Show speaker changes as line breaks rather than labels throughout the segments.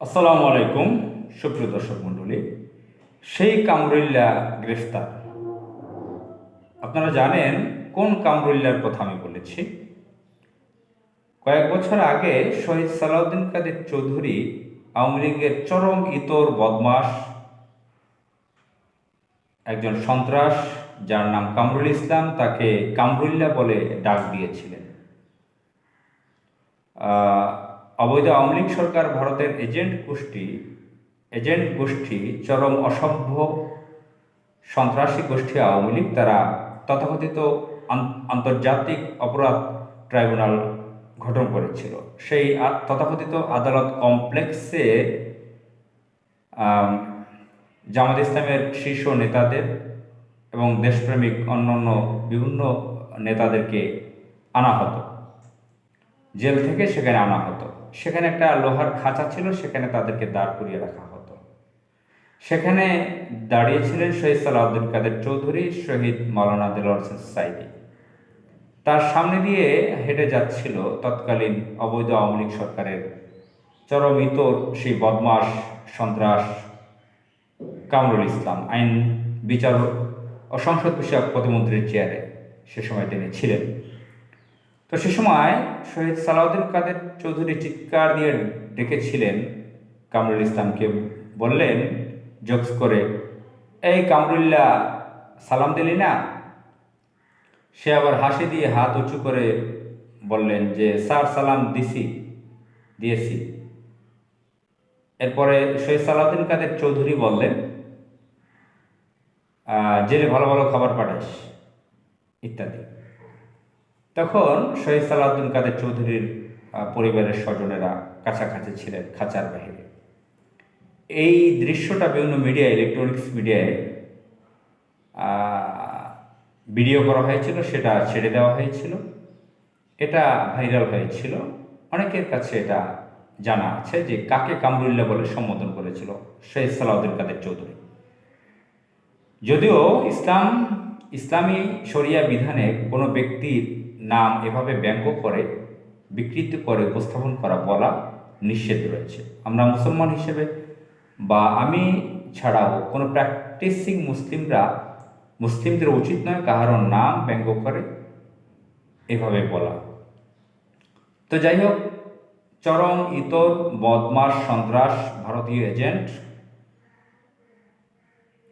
আসসালামু আলাইকুম, সুপ্রিয় দর্শক মণ্ডলী। সেই কামরুল্লা গ্রেফতার। আপনারা জানেন কোন কামরুল্লার কথা আমি বলেছি? কয়েক বছর আগে শহীদ সালাউদ্দিন কাদের চৌধুরী আওয়ামী লীগের চরম ইতর বদমাস একজন সন্ত্রাস, যার নাম কামরুল ইসলাম, তাকে কামরুল্লা বলে ডাক দিয়েছিলেন। অবৈধ আওয়ামী সরকার ভারতের এজেন্ট গোষ্ঠী এজেন্ট গোষ্ঠী, চরম অসভ্য সন্ত্রাসী গোষ্ঠী আওয়ামী লীগ তারা তথাকথিত আন্তর্জাতিক অপরাধ ট্রাইব্যুনাল গঠন করেছিল। সেই তথাকথিত আদালত কমপ্লেক্সে জামাত ইসলামের শীর্ষ নেতাদের এবং দেশপ্রেমিক অন্যান্য বিভিন্ন নেতাদেরকে আনা হতো। জেল থেকে সেখানে আনা হতো। সেখানে একটা লোহার খাঁচা ছিল, সেখানে তাদেরকে দাঁড় করিয়ে রাখা হতো। সেখানে দাঁড়িয়েছিলেন শহীদ সালাউদ্দিন কাদের চৌধুরী, শহীদ মাওলানা দিলওয়ার হোসেন সাইদি। তার সামনে দিয়ে হেঁটে যাচ্ছিল তৎকালীন অবৈধ আওয়ামী লীগ সরকারের চরম ইতর, সেই বদমাস সন্ত্রাস কামরুল ইসলাম। আইন বিচার ও সংসদ বিষয়ক প্রতিমন্ত্রীর চেয়ারে সে সময় তিনি ছিলেন। তো সে সময় শহীদ সালাউদ্দিন কাদের চৌধুরী চিৎকার দিয়ে ডেকেছিলেন কামরুল ইসলামকে। বললেন, জোকস করে, এই কামরুল্লাহ সালাম দিলি না? সে আবার হাসি দিয়ে হাত উঁচু করে বললেন যে, স্যার, সালাম দিছি, দিয়েছি। এরপরে শহীদ সালাউদ্দিন কাদের চৌধুরী বললেন জেলে ভালো ভালো খাবার পাঠাস, ইত্যাদি। তখন শহীদ সালাউদ্দিন কাদের চৌধুরীর পরিবারের স্বজনেরা কাছাকাছি ছিলেন খাঁচার বাহিরে এই দৃশ্যটা বিভিন্ন মিডিয়া ইলেকট্রনিক্স মিডিয়ায় ভিডিও করা হয়েছিল, সেটা ছেড়ে দেওয়া হয়েছিল। এটা ভাইরাল হয়েছিল। অনেকের কাছে এটা জানা আছে যে কাকে কামরুল্লাহ বলে সম্বোধন করেছিল শহীদ সালাউদ্দিন কাদের চৌধুরী। যদিও ইসলাম, ইসলামী শরিয়া বিধানে কোনো ব্যক্তির নাম এভাবে ব্যঙ্গ করে, বিকৃত করে উপস্থাপন করা বলা নিষেধ রয়েছে। আমরা মুসলমান হিসেবে বা আমি ছাড়াও কোনো প্র্যাকটিসিং মুসলিমরা, মুসলিমদের উচিত নয় কাহারও নাম ব্যঙ্গ করে এভাবে বলা। তো যাই হোক, চরম ইতর, বদমাস, সন্ত্রাস, ভারতীয় এজেন্ট,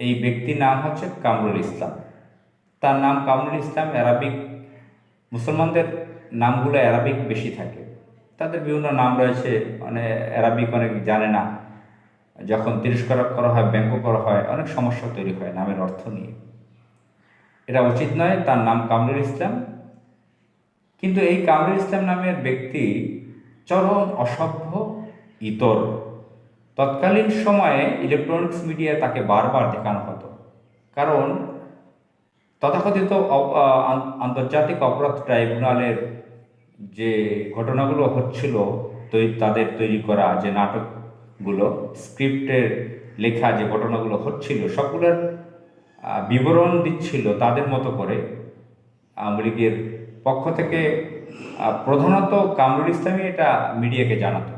এই ব্যক্তির নাম হচ্ছে কামরুল ইসলাম। তার নাম কামরুল ইসলাম অ্যারাবিক মুসলমানদের নামগুলো অ্যারাবিক বেশি থাকে। তাদের বিভিন্ন নাম রয়েছে মানে অ্যারাবিক অনেক জানে না। যখন তিরস্কার করা হয়, ব্যঙ্গ করা হয়, অনেক সমস্যা তৈরি হয় নামের অর্থ নিয়ে। এটা উচিত নয়, তার নাম কামরুল ইসলাম। কিন্তু এই কামরুল ইসলাম নামের ব্যক্তি চরম অসভ্য, ইতর। তৎকালীন সময়ে ইলেকট্রনিক্স মিডিয়ায় তাকে বারবার দেখানো হতো। কারণ তথাকথিত আন্তর্জাতিক অপরাধ ট্রাইব্যুনালের যে ঘটনাগুলো হচ্ছিল তাদের তৈরি করা যে নাটকগুলো, স্ক্রিপ্টের লেখা যে ঘটনাগুলো হচ্ছিল, সবগুলোর বিবরণ দিচ্ছিল তাদের মতো করে আওয়ামী লীগের পক্ষ থেকে প্রধানত কামরুল ইসলামী এটা মিডিয়াকে জানাতো।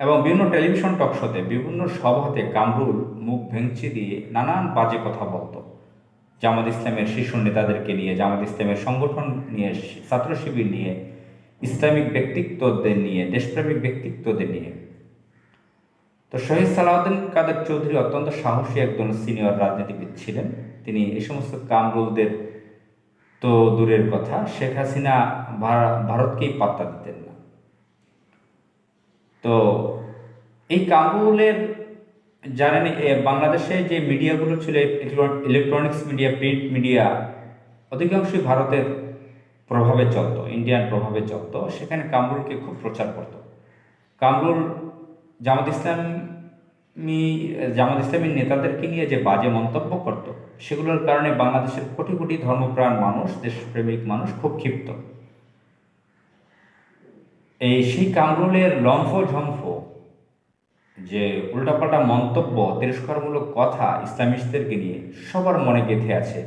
এবং বিভিন্ন টেলিভিশন টকশোতে বিভিন্ন সভাতে কামরুল মুখ ভেঙচি দিয়ে নানান বাজে কথা বলতো। জামাত ইসলামের শীর্ষ নেতাদেরকে নিয়ে, জামাত ইসলামের সংগঠন নিয়ে, ছাত্র শিবির নিয়ে, ইসলামিক ব্যক্তিত্বদের নিয়ে, দেশপ্রেমিক ব্যক্তিত্বদের নিয়ে। তো শহীদ সালাউদ্দিন কাদের চৌধুরী অত্যন্ত সাহসী একজন সিনিয়র রাজনীতিবিদ ছিলেন। তিনি এই সমস্ত কামরুলদের তো দূরের কথা, শেখ হাসিনা ভারতকেই পাত্তা দিতেন না। তো এই কামরুলের জানেন বাংলাদেশে যে মিডিয়াগুলো ছিল ইলেকট্রনিক্স মিডিয়া প্রিন্ট মিডিয়া অধিকাংশই ভারতের প্রভাবে চলতো ইন্ডিয়ান প্রভাবে চলতো। সেখানে কামরুলকে খুব প্রচার করতো। কামরুল জামাত ইসলামী জামাত ইসলামী নেতাদেরকে নিয়ে যে বাজে মন্তব্য করত, সেগুলোর কারণে বাংলাদেশের কোটি কোটি ধর্মপ্রাণ মানুষ, দেশপ্রেমিক মানুষ খুব ক্ষিপ্ত। এই সেই কামরুলের লম্ফ ঝম্ফ যে উল্টাপাল্টা মন্তব্য, তিরস্কারমূলক কথা ইসলামিস্টদেরকে নিয়ে সবার মনে গেঁথে আছে।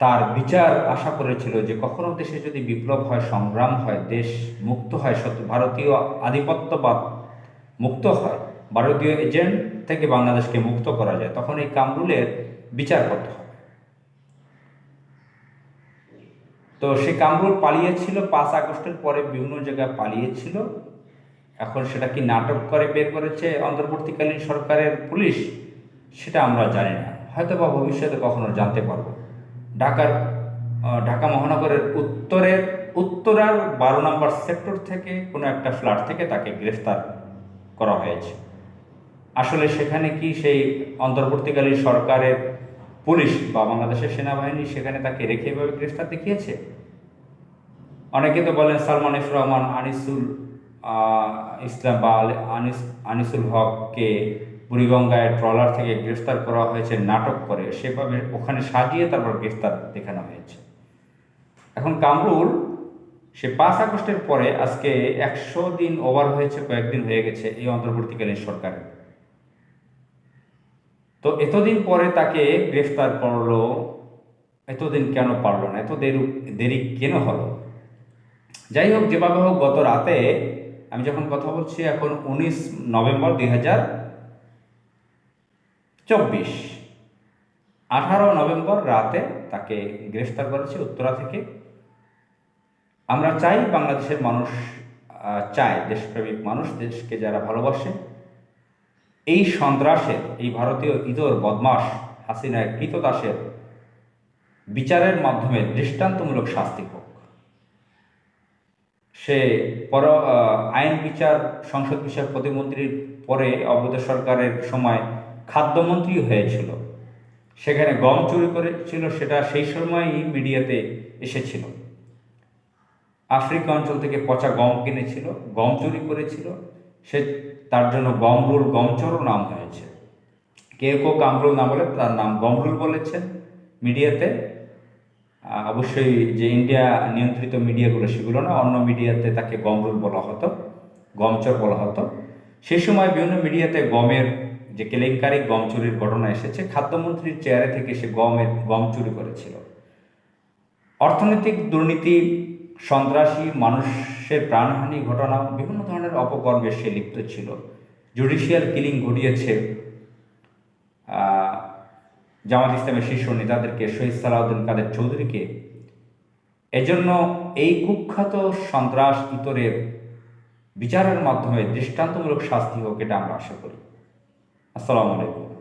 তার বিচার আশা করেছিল যে কখনো দেশে যদি বিপ্লব হয়, সংগ্রাম হয়, দেশ মুক্ত হয় সত্য ভারতীয় আধিপত্যবাদ মুক্ত হয়, ভারতীয় এজেন্ট থেকে বাংলাদেশকে মুক্ত করা যায়, তখন এই কামরুলের বিচার করতে হবে তো সে কামরুল পালিয়েছিল, পাঁচ আগস্টের পরে বিভিন্ন জায়গায় পালিয়েছিল। এখন সেটা কি নাটক করে বের করেছে অন্তর্বর্তীকালীন সরকারের পুলিশ, সেটা আমরা জানি না। হয়তো বা ভবিষ্যতে কখনো জানতে পারব। ঢাকার ঢাকা মহানগরের উত্তরের উত্তরার বারো নম্বর সেক্টর থেকে কোনো একটা ফ্ল্যাট থেকে তাকে গ্রেফতার করা হয়েছে। আসলে সেখানে কি সেই অন্তর্বর্তীকালীন সরকারের পুলিশ বা বাংলাদেশের সেনাবাহিনী সেখানে তাকে রেখে এভাবে গ্রেফতার দেখিয়েছে? অনেকে তো বলেন সালমান এফ রহমান, আনিসুল ইসলাম বা আনিস, আনিসুল হককে বুড়িগঙ্গায় ট্রলার থেকে গ্রেফতার করা হয়েছে, নাটক করে। সেভাবে ওখানে সাজিয়ে তারপর গ্রেফতার দেখানো হয়েছে। এখন কামরুল, সে পাঁচ আগস্টের পরে আজকে একশো দিন ওভার হয়েছে, কয়েকদিন হয়ে গেছে এই অন্তর্বর্তীকালীন সরকারের। তো এতদিন পরে তাকে গ্রেফতার করল, এতদিন কেন পারল না? এত দেরি দেরি কেন হলো? যাই হোক, যেভাবে হোক, গত রাতে আমি যখন কথা বলছি, এখন উনিশ নভেম্বর দুই হাজার চব্বিশ। আঠারো নভেম্বর রাতে তাকে গ্রেফতার করেছে উত্তরা থেকে। আমরা চাই বাংলাদেশের মানুষ চায় দেশপ্রেমিক মানুষ, দেশকে যারা ভালোবাসে। এই সন্ত্রাসের, এই ভারতীয় ইদর বদমাস হাসিনার কৃতদাসের বিচারের মাধ্যমে দৃষ্টান্তমূলক শাস্তি হোক। সে পর আইন বিচার, সংসদ বিষয়ক প্রতিমন্ত্রীর পরে অবৈধ সরকারের সময় খাদ্যমন্ত্রী হয়েছিল। সেখানে গম চুরি করেছিল, সেটা সেই সময়ই মিডিয়াতে এসেছিল। আফ্রিকা অঞ্চল থেকে পচা গম কিনেছিল, গম চুরি করেছিল। সে তার জন্য গমরুল গমচরও নাম হয়েছে। কেউ কেউ কামরুল না বলে তার নাম গমরুল বলেছেন মিডিয়াতে। অবশ্যই যে ইন্ডিয়া নিয়ন্ত্রিত মিডিয়াগুলো সেগুলো না, অন্য মিডিয়াতে তাকে গমরুল বলা হতো, গমচর বলা হতো। সেই সময় বিভিন্ন মিডিয়াতে গমের যে কেলেঙ্কারি গম চুরির ঘটনা এসেছে, খাদ্যমন্ত্রীর চেয়ারে থেকে সে গমের, গম চুরি করেছিল। অর্থনৈতিক দুর্নীতি সন্ত্রাসী, মানুষের প্রাণহানি ঘটনা, বিভিন্ন ধরনের অপকর্মে সে লিপ্ত ছিল। জুডিশিয়াল কিলিং ঘটিয়েছে জামাত ইসলামের শীর্ষ নেতাদেরকে, শহীদ সালাউদ্দিন কাদের চৌধুরীকে। এজন্য এই কুখ্যাত সন্ত্রাস ইতরের বিচারের মাধ্যমে দৃষ্টান্তমূলক শাস্তি হোক, এটা আমরা আশা করি। আসসালামু আলাইকুম।